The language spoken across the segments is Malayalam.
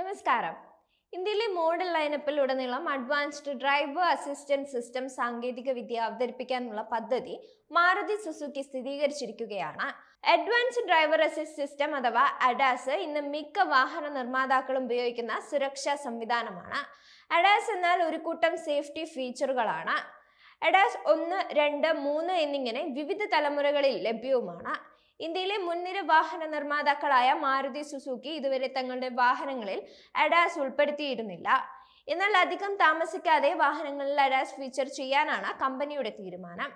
നമസ്കാരം. ഇന്ത്യയിലെ മോഡൽ ലൈനപ്പിൽ ഉടനീളം അഡ്വാൻസ്ഡ് ഡ്രൈവർ അസിസ്റ്റന്റ് സിസ്റ്റം സാങ്കേതിക വിദ്യ അവതരിപ്പിക്കാനുള്ള പദ്ധതി മാരുതി സുസുക്കി സ്ഥിരീകരിച്ചിരിക്കുകയാണ്. അഡ്വാൻസ്ഡ് ഡ്രൈവർ അസിസ്റ്റ് സിസ്റ്റം അഥവാ അഡാസ് ഇന്ന് മിക്ക വാഹന നിർമ്മാതാക്കളും ഉപയോഗിക്കുന്ന സുരക്ഷാ സംവിധാനമാണ്. അഡാസ് എന്നാൽ ഒരു കൂട്ടം സേഫ്റ്റി ഫീച്ചറുകളാണ് അഡാസ് ഒന്ന് രണ്ട് മൂന്ന് എന്നിങ്ങനെ വിവിധ തലമുറകളിൽ ലഭ്യവുമാണ്. ഇന്ത്യയിലെ മുൻനിര വാഹന നിർമ്മാതാക്കളായ മാരുതി സുസുക്കി ഇതുവരെ തങ്ങളുടെ വാഹനങ്ങളിൽ അഡാസ് ഉൾപ്പെടുത്തിയിരുന്നില്ല. എന്നാൽ അധികം താമസിക്കാതെ വാഹനങ്ങളിൽ അഡാസ് ഫീച്ചർ ചെയ്യാനാണ് കമ്പനിയുടെ തീരുമാനം.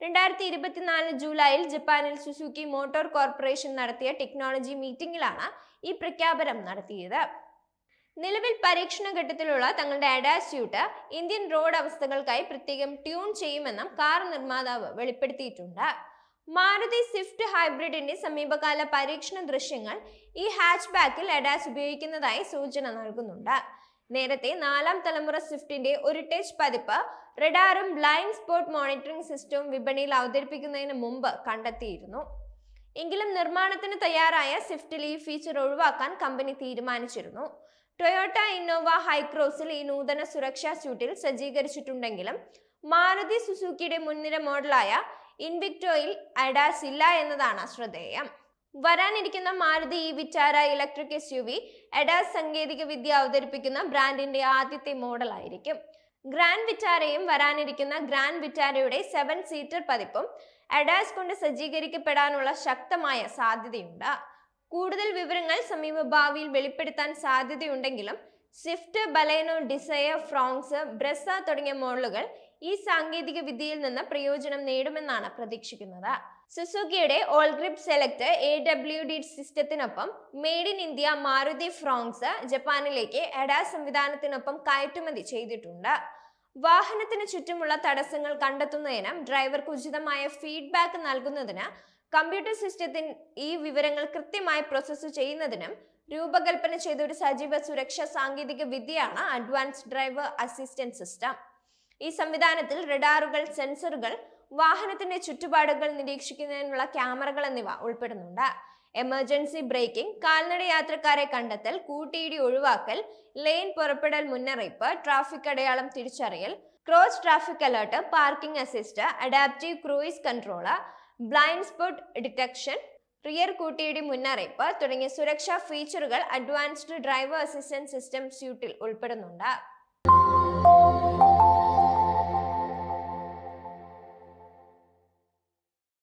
രണ്ടായിരത്തി ഇരുപത്തിനാല് ജൂലൈയിൽ ജപ്പാനിൽ സുസുക്കി മോട്ടോർ കോർപ്പറേഷൻ നടത്തിയ ടെക്നോളജി മീറ്റിംഗിലാണ് ഈ പ്രഖ്യാപനം നടത്തിയത്. നിലവിൽ പരീക്ഷണ ഘട്ടത്തിലുള്ള തങ്ങളുടെ അഡാസ് സ്യൂട്ട് ഇന്ത്യൻ റോഡ് അവസ്ഥകൾക്കായി പ്രത്യേകം ട്യൂൺ ചെയ്യുമെന്നും കാർ നിർമ്മാതാവ് വെളിപ്പെടുത്തിയിട്ടുണ്ട്. മാരുതി സ്വിഫ്റ്റ് ഹൈബ്രിഡിന്റെ സമീപകാല പരീക്ഷണ ദൃശ്യങ്ങൾ ഈ ഹാച്ച് ബാക്കിൽ അഡാസ് ഉപയോഗിക്കുന്നതായി സൂചന നൽകുന്നുണ്ട്. നേരത്തെ നാലാം തലമുറ സ്വിഫ്റ്റിന്റെ ഒരു ടച്ച് പതിപ്പ് റഡാറും ബ്ലൈൻഡ് സ്പോട്ട് മോണിറ്ററിംഗ് സിസ്റ്റവും വിപണിയിൽ അവതരിപ്പിക്കുന്നതിന് മുമ്പ് കണ്ടെത്തിയിരുന്നു. എങ്കിലും നിർമ്മാണത്തിന് തയ്യാറായ സ്വിഫ്റ്റിൽ ഈ ഫീച്ചർ ഒഴിവാക്കാൻ കമ്പനി തീരുമാനിച്ചിരുന്നു. ടൊയോട്ട ഇന്നോവ ഹൈക്രോസിൽ ഈ നൂതന സുരക്ഷാ സ്യൂട്ടിൽ സജ്ജീകരിച്ചിട്ടുണ്ടെങ്കിലും മാരുതി സുസുക്കിയുടെ മുൻനിര മോഡലായ ഇൻവിക്ടോയിൽ അഡാസ് ഇല്ല എന്നതാണ് ശ്രദ്ധേയം. വരാനിരിക്കുന്ന Maruti e Vitara electric S U V ADAS സാങ്കേതിക വിദ്യ അവതരിപ്പിക്കുന്ന ബ്രാൻഡിന്റെ ആദ്യത്തെ മോഡലായിരിക്കും ഗ്രാൻഡ് വിറ്റാരയും വരാനിരിക്കുന്ന ഗ്രാൻഡ് വിറ്റാരയുടെ സെവൻ സീറ്റർ പതിപ്പും അഡാസ് കൊണ്ട് സജ്ജീകരിക്കപ്പെടാനുള്ള ശക്തമായ സാധ്യതയുണ്ട്. കൂടുതൽ വിവരങ്ങൾ സമീപ ഭാവിയിൽ വെളിപ്പെടുത്താൻ സാധ്യതയുണ്ടെങ്കിലും Swift Baleno Dzire Fronx Brezza തുടങ്ങിയ മോഡലുകൾ ഈ സാങ്കേതിക വിദ്യയിൽ നിന്ന് പ്രയോജനം നേടുമെന്നാണ് പ്രതീക്ഷിക്കുന്നത്. സുസുക്കിയുടെ all grip select A W D സിസ്റ്റത്തിനൊപ്പം made in India Maruti Fronx ജപ്പാനിലേക്ക് Eder സംവിധാനത്തിനൊപ്പം കയറ്റുമതി ചെയ്തിട്ടുണ്ട്. വാഹനത്തിന് ചുറ്റുമുള്ള തടസ്സങ്ങൾ കണ്ടെത്തുന്നതിനും ഡ്രൈവർക്ക് ഉചിതമായ ഫീഡ്ബാക്ക് നൽകുന്നതിന് കമ്പ്യൂട്ടർ സിസ്റ്റത്തിൽ ഈ വിവരങ്ങൾ കൃത്യമായി പ്രോസസ്സ് ചെയ്യുന്നതിനും രൂപകൽപ്പന ചെയ്ത ഒരു സജീവ സുരക്ഷാ സാങ്കേതിക വിദ്യയാണ് അഡ്വാൻസ് ഡ്രൈവർ അസിസ്റ്റൻസ് സിസ്റ്റം. ഈ സംവിധാനത്തിൽ റഡാറുകൾ സെൻസറുകൾ വാഹനത്തിന്റെ ചുറ്റുപാടുകൾ നിരീക്ഷിക്കുന്നതിനുള്ള ക്യാമറകൾ എന്നിവ ഉൾപ്പെടുന്നുണ്ട്. എമർജൻസി ബ്രേക്കിംഗ് കാൽനട യാത്രക്കാരെ കണ്ടെത്തൽ കൂട്ടിയിടി ഒഴിവാക്കൽ ലെയിൻ പുറപ്പെടൽ മുന്നറിയിപ്പ് ട്രാഫിക് അടയാളം തിരിച്ചറിയൽ cross traffic alert parking assist adaptive cruise controller blind spot detection rear കൂട്ടിയിടി മുന്നറിയിപ്പ് തുടങ്ങിയ സുരക്ഷാ ഫീച്ചറുകൾ അഡ്വാൻസ്ഡ് ഡ്രൈവർ അസിസ്റ്റൻസ് സിസ്റ്റം സ്യൂട്ടിൽ ഉൾപ്പെടുന്നുണ്ട്.